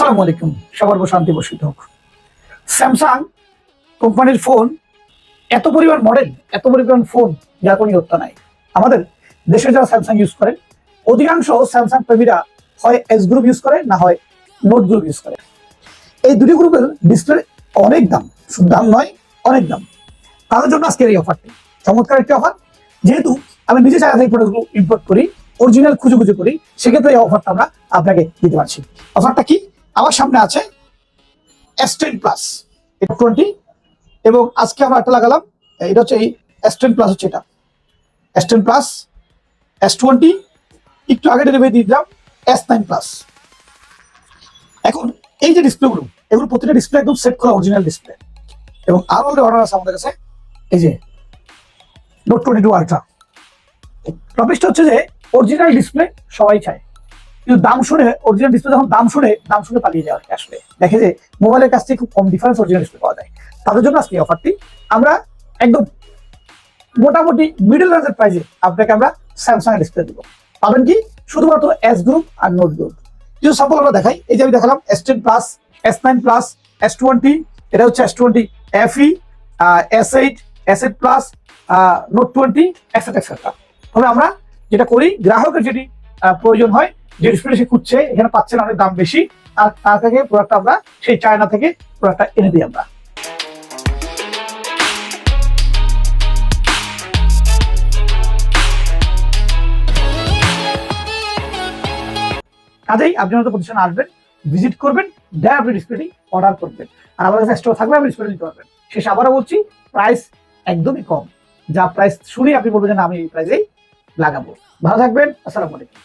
আসসালামু আলাইকুম। সবার শান্তি বসিত হোক। স্যামসাং কোম্পানির ফোন এত পরিমাণ মডেল এত পরিমাণ ফোন যার কোনো হত্যা নাই। আমাদের দেশে যারা স্যামসাং ইউজ করেন অধিকাংশ স্যামসাং প্রেমীরা হয় এস গ্রুপ ইউজ করে, না হয় নোট গ্রুপ ইউজ করে। এই দুটি গ্রুপের ডিসপ্লে অনেক দাম, শুধু দাম নয়, অনেক দাম। তাদের জন্য আজকের এই অফারটি চমৎকার একটি অফার যেহেতু আমি নিজে থেকে প্রোডাক্টগুলো ইম্পোর্ট করি অরিজিনাল খুঁজে খুঁজে করি, সেক্ষেত্রে এই অফারটা আমরা আপনাকে দিতে পারছি। অফারটা কি? আমার সামনে আছে এস টেন প্লাস এটা টোয়েন্টি এবং আজকে আমরা একটা লাগালাম, এটা হচ্ছে এই এস টেন প্লাস হচ্ছে এটা। S ten plus S twenty একটু আগে ডেলিভারি দিয়ে দিলাম এস নাইন প্লাস এখন এই যে ডিসপ্লেগুলো এগুলো প্রতিটা ডিসপ্লে একদম সেট করা অরিজিনাল ডিসপ্লে এবং আরও একটা অর্ডার আছে আমাদের কাছে, এই যে নোট টোয়েন্টি টু আলট্রা টপিকটা হচ্ছে যে অরিজিনাল ডিসপ্লে সবাই চায়। কিন্তু দাম শুনে অরিজিনাল ডিসপ্লে যখন দাম শুনে দাম শুনে পালিয়ে কি আসলে। দেখে যে মোবাইলের কাছ থেকে খুব কম ডিফারেন্স অরিজিনাল ডিসপ্লে পাওয়া যায়। তাদের জন্য আজকে অফারটি আমরা একদম মোটামুটি মিডল রেঞ্জের প্রাইসে আপনাকে আমরা স্যামসাং ডিসপ্লে দিব। পাবেন কি? শুধুমাত্র এস গ্রুপ আর নোট গ্রুপ কিছু সাম্পল আমরা দেখাই। এই যে আমি দেখালাম S ten plus S nine plus S twenty এটা হচ্ছে S twenty FE S eight S eight plus note twenty etcetera etcetera তবে আমরা যেটা করি, গ্রাহকের যেটি প্রয়োজন হয় যে খুঁজছে, এখানে অনেক দাম বেশি। আর তার থেকে আমরা সেই চায়না থেকে প্রোডাক্টটা এনে দিই আমরা। কাজেই আপনি আমাদের প্রতিষ্ঠানে আসবেন ভিজিট করবেন দেয় আপনি ডিসপ্লেটি অর্ডার করবেন। আর আমাদের কাছে স্টোর থাকবে আপনি ডিসপ্লে নিতে পারবেন। শেষ আবারও বলছি প্রাইস একদমই কম। যা প্রাইস শুনে আপনি বলবেন আমি এই প্রাইসেই লাগাবো। ভালো থাকবেন, আসসালামু আলাইকুম।